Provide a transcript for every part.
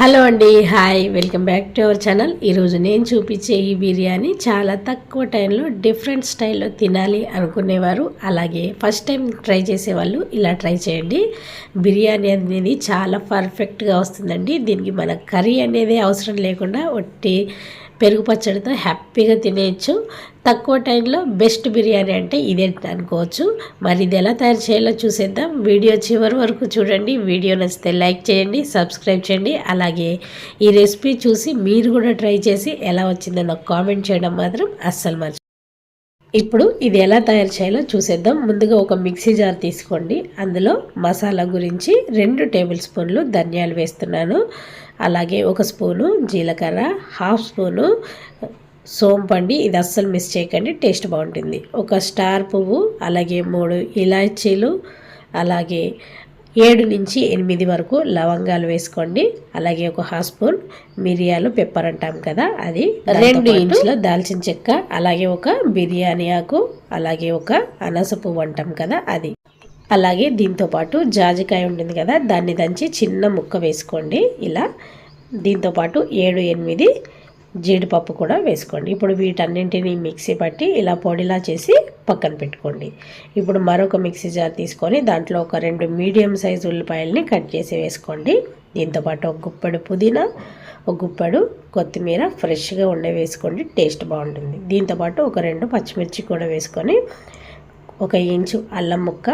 Hello అండి hi welcome back to our channel. ఈరోజు నేను చూపించే ఈ బిర్యానీ చాలా తక్కువ టైంలో డిఫరెంట్ స్టైల్లో తినాలి అనుకునేవారు. అలాగే ఫస్ట్ టైం ట్రై చేసేవాళ్ళు ఇలా ట్రై చేయండి. బిర్యానీ అనేది చాలా పర్ఫెక్ట్గా వస్తుందండి. దీనికి మన కర్రీ అనేది అవసరం లేకుండా ఒట్టి పెరుగు పచ్చడితో హ్యాపీగా తినేయచ్చు. తక్కువ టైంలో బెస్ట్ బిర్యానీ అంటే ఇదే అనుకోవచ్చు. మరి ఇది ఎలా తయారు చేయాలో చూసేద్దాం. వీడియో చివరి వరకు చూడండి. వీడియో నచ్చితే లైక్ చేయండి సబ్స్క్రైబ్ చేయండి. అలాగే ఈ రెసిపీ చూసి మీరు కూడా ట్రై చేసి ఎలా వచ్చిందో నాకు కామెంట్ చేయడం మాత్రం అస్సలు మర్చి ఇప్పుడు ఇది ఎలా తయారు చేయాలో చూసేద్దాం. ముందుగా ఒక మిక్సీ జార్ తీసుకోండి. అందులో మసాలా గురించి రెండు టేబుల్ స్పూన్లు ధనియాలు వేస్తున్నాను. అలాగే ఒక స్పూను జీలకర్ర హాఫ్ స్పూను సోంపండి ఇది అస్సలు మిస్ చేయకండి టేస్ట్ బాగుంటుంది. ఒక స్టార్ పువ్వు అలాగే మూడు ఇలాచీలు అలాగే ఏడు నుంచి ఎనిమిది వరకు లవంగాలు వేసుకోండి. అలాగే ఒక హాఫ్ స్పూన్ మిరియాలు పెప్పర్ అంటాం కదా అది రెండు ఇంచుల దాల్చిన చెక్క అలాగే ఒక బిర్యానీ ఆకు అలాగే ఒక అనస పువ్వు అంటాం కదా అది. అలాగే దీంతోపాటు జాజికాయ ఉంటుంది కదా దాన్ని దంచి చిన్న ముక్క వేసుకోండి. ఇలా దీంతోపాటు ఏడు ఎనిమిది జీడిపప్పు కూడా వేసుకోండి. ఇప్పుడు వీటన్నింటినీ మిక్సీ పట్టి ఇలా పొడిలా చేసి పక్కన పెట్టుకోండి. ఇప్పుడు మరొక మిక్సీ జార్ తీసుకొని దాంట్లో ఒక రెండు మీడియం సైజు ఉల్లిపాయలని కట్ చేసి వేసుకోండి. దీంతోపాటు ఒక గుప్పెడు పుదీనా ఒక గుప్పెడు కొత్తిమీర ఫ్రెష్గా ఉండే వేసుకోండి. టేస్ట్ బాగుంటుంది. దీంతోపాటు ఒక రెండు పచ్చిమిర్చి కూడా వేసుకొని ఒక ఇంచు అల్లం ముక్క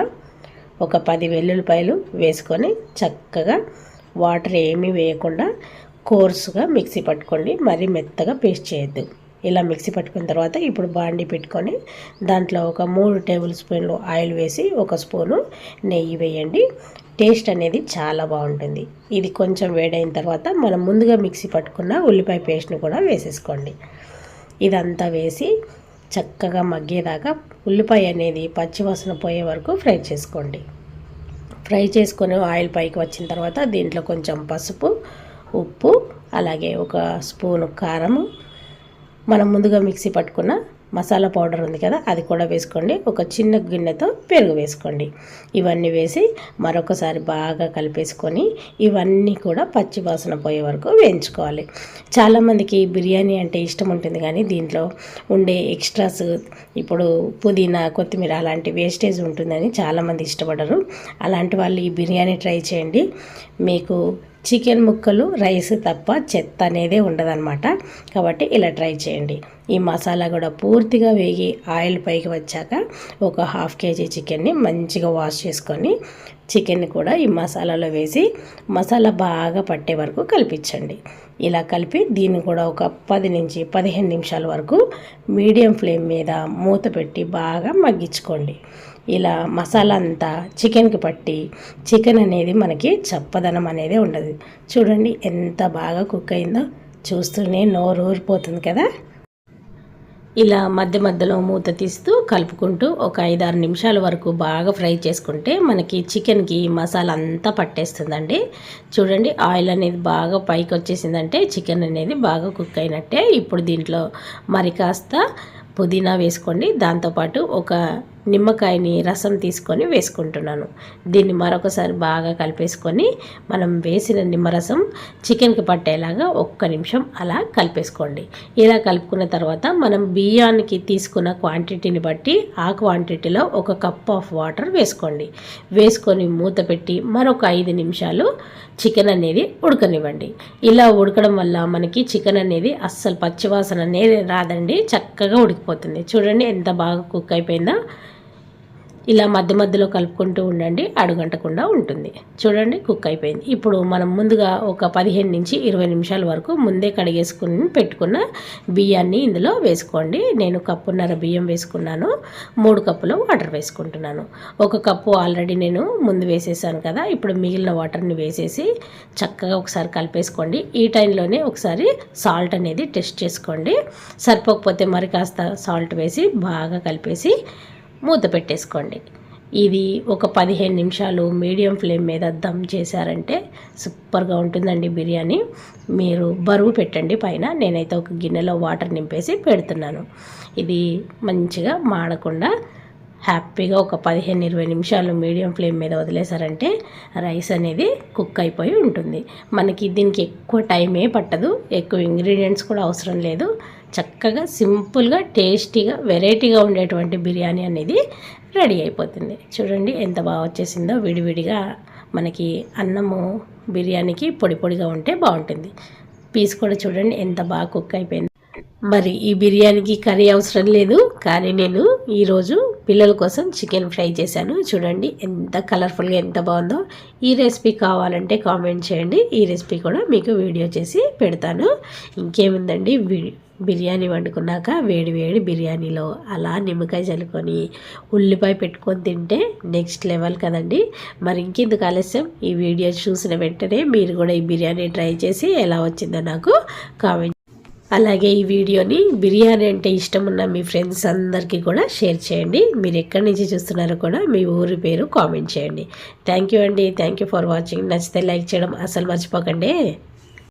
ఒక పది వెల్లుల్లిపాయలు వేసుకొని చక్కగా వాటర్ ఏమీ వేయకుండా కోర్సుగా మిక్సీ పట్టుకోండి. మరీ మెత్తగా పేస్ట్ చేయొద్దు. ఇలా మిక్సీ పట్టుకున్న తర్వాత ఇప్పుడు బాండి పెట్టుకొని దాంట్లో ఒక మూడు టేబుల్ స్పూన్లు ఆయిల్ వేసి ఒక స్పూను నెయ్యి వేయండి. టేస్ట్ అనేది చాలా బాగుంటుంది. ఇది కొంచెం వేడైన తర్వాత మనం ముందుగా మిక్సీ పట్టుకున్న ఉల్లిపాయ పేస్ట్ని కూడా వేసేసుకోండి. ఇదంతా వేసి చక్కగా మగ్గేదాకా ఉల్లిపాయ అనేది పచ్చివాసన పోయే వరకు ఫ్రై చేసుకోండి. ఫ్రై చేసుకొని ఆయిల్ పైకి వచ్చిన తర్వాత దీంట్లో కొంచెం పసుపు ఉప్పు అలాగే ఒక స్పూను కారము మనం ముందుగా మిక్సీ పట్టుకున్న మసాలా పౌడర్ ఉంది కదా అది కూడా వేసుకోండి. ఒక చిన్న గిన్నెతో పెరుగు వేసుకోండి. ఇవన్నీ వేసి మరొకసారి బాగా కలిపేసుకొని ఇవన్నీ కూడా పచ్చి వాసన పోయే వరకు వేయించుకోవాలి. చాలామందికి బిర్యానీ అంటే ఇష్టం ఉంటుంది కానీ దీంట్లో ఉండే ఎక్స్ట్రాస్ ఇప్పుడు పుదీనా కొత్తిమీర అలాంటి వేస్టేజ్ ఉంటుందని చాలామంది ఇష్టపడరు. అలాంటి వాళ్ళు ఈ బిర్యానీ ట్రై చేయండి. మీకు చికెన్ ముక్కలు రైస్ తప్ప చెత్త అనేదే ఉండదన్నమాట. కాబట్టి ఇలా ట్రై చేయండి. ఈ మసాలా కూడా పూర్తిగా వేగి ఆయిల్ పైకి వచ్చాక ఒక హాఫ్ కేజీ చికెన్ని మంచిగా వాష్ చేసుకొని చికెన్ని కూడా ఈ మసాలాలో వేసి మసాలా బాగా పట్టే వరకు కలిపించండి. ఇలా కలిపి దీన్ని కూడా ఒక పది నుంచి పదిహేను నిమిషాల వరకు మీడియం ఫ్లేమ్ మీద మూత పెట్టి బాగా మగ్గించుకోండి. ఇలా మసాలా అంతా చికెన్కి పట్టి చికెన్ అనేది మనకి చప్పదనం అనేది ఉండదు. చూడండి ఎంత బాగా కుక్ అయిందో చూస్తూనే నోరు ఊరిపోతుంది కదా? ఇలా మధ్య మధ్యలో మూత తీస్తూ కలుపుకుంటూ ఒక ఐదారు నిమిషాల వరకు బాగా ఫ్రై చేసుకుంటే మనకి చికెన్కి మసాలా అంతా పట్టేస్తుందండి. చూడండి ఆయిల్ అనేది బాగా పైకి వచ్చేసిందంటే చికెన్ అనేది బాగా కుక్ అయినట్టే. ఇప్పుడు దీంట్లో మరి కాస్త పుదీనా వేసుకోండి. దాంతోపాటు ఒక నిమ్మకాయని రసం తీసుకొని వేసుకుంటున్నాను. దీన్ని మరొకసారి బాగా కలిపేసుకొని మనం వేసిన నిమ్మరసం చికెన్కి పట్టేలాగా ఒక్క నిమిషం అలా కలిపేసుకోండి. ఇలా కలుపుకున్న తర్వాత మనం బియ్యానికి తీసుకున్న క్వాంటిటీని బట్టి ఆ క్వాంటిటీలో ఒక కప్ ఆఫ్ వాటర్ వేసుకోండి. వేసుకొని మూత పెట్టి మరొక ఐదు నిమిషాలు చికెన్ అనేది ఉడకనివ్వండి. ఇలా ఉడకడం వల్ల మనకి చికెన్ అనేది అస్సలు పచ్చివాసన అనేది రాదండి. చక్కగా ఉడికిపోతుంది. చూడండి ఎంత బాగా కుక్ అయిపోయిందో? ఇలా మధ్య మధ్యలో కలుపుకుంటూ ఉండండి అడుగంటకుండా ఉంటుంది. చూడండి కుక్ అయిపోయింది. ఇప్పుడు మనం ముందుగా ఒక పదిహేను నుంచి ఇరవై నిమిషాల వరకు ముందే కడిగేసుకుని పెట్టుకున్న బియ్యాన్ని ఇందులో వేసుకోండి. నేను కప్పున్నర బియ్యం వేసుకున్నాను. మూడు కప్పులు వాటర్ వేసుకుంటున్నాను. ఒక కప్పు ఆల్రెడీ నేను ముందు వేసేసాను కదా. ఇప్పుడు మిగిలిన వాటర్ని వేసేసి చక్కగా ఒకసారి కలిపేసుకోండి. ఈ టైంలోనే ఒకసారి సాల్ట్ అనేది టెస్ట్ చేసుకోండి. సరిపోకపోతే మరి కాస్త సాల్ట్ వేసి బాగా కలిపేసి మూత పెట్టేసుకోండి. ఇది ఒక పదిహేను నిమిషాలు మీడియం ఫ్లేమ్ మీద దమ్ చేశారంటే సూపర్గా ఉంటుందండి బిర్యానీ. మీరు బరువు పెట్టండి పైన. నేనైతే ఒక గిన్నెలో వాటర్ నింపేసి పెడుతున్నాను. ఇది మంచిగా మాడకుండా హ్యాపీగా ఒక పదిహేను ఇరవై నిమిషాలు మీడియం ఫ్లేమ్ మీద వదిలేసారంటే రైస్ అనేది కుక్ అయిపోయి ఉంటుంది. మనకి దీనికి ఎక్కువ టైమే పట్టదు. ఎక్కువ ఇంగ్రీడియంట్స్ కూడా అవసరం లేదు. చక్కగా సింపుల్గా టేస్టీగా వెరైటీగా ఉండేటువంటి బిర్యానీ అనేది రెడీ అయిపోతుంది. చూడండి ఎంత బాగా వచ్చేసిందో. విడివిడిగా మనకి అన్నము బిర్యానీకి పొడి పొడిగా ఉంటే బాగుంటుంది. పీస్ కూడా చూడండి ఎంత బాగా కుక్ అయిపోయింది. మరి ఈ బిర్యానీకి కర్రీ అవసరం లేదు. కానీ నేను ఈరోజు పిల్లల కోసం చికెన్ ఫ్రై చేశాను. చూడండి ఎంత కలర్ఫుల్గా ఎంత బాగుందో. ఈ రెసిపీ కావాలంటే కామెంట్ చేయండి. ఈ రెసిపీ కూడా మీకు వీడియో చేసి పెడతాను. ఇంకేముందండి? బిర్యానీ వండుకున్నాక వేడి వేడి బిర్యానీలో అలా నిమ్మకాయ చల్లుకొని ఉల్లిపాయ పెట్టుకొని తింటే నెక్స్ట్ లెవెల్ కదండి. మరి ఇంకెందుకు ఆలస్యం? ఈ వీడియో చూసిన వెంటనే మీరు కూడా ఈ బిర్యానీ ట్రై చేసి ఎలా వచ్చిందో నాకు కామెంట్ అలాగే ఈ వీడియోని బిర్యానీ అంటే ఇష్టం ఉన్న మీ ఫ్రెండ్స్ అందరికీ కూడా షేర్ చేయండి. మీరు ఎక్కడి నుంచి చూస్తున్నారో కూడా మీ ఊరి పేరు కామెంట్ చేయండి. థ్యాంక్ యూ అండి. థ్యాంక్ యూ ఫర్ వాచింగ్ నచ్చితే లైక్ చేయడం అసలు మర్చిపోకండి.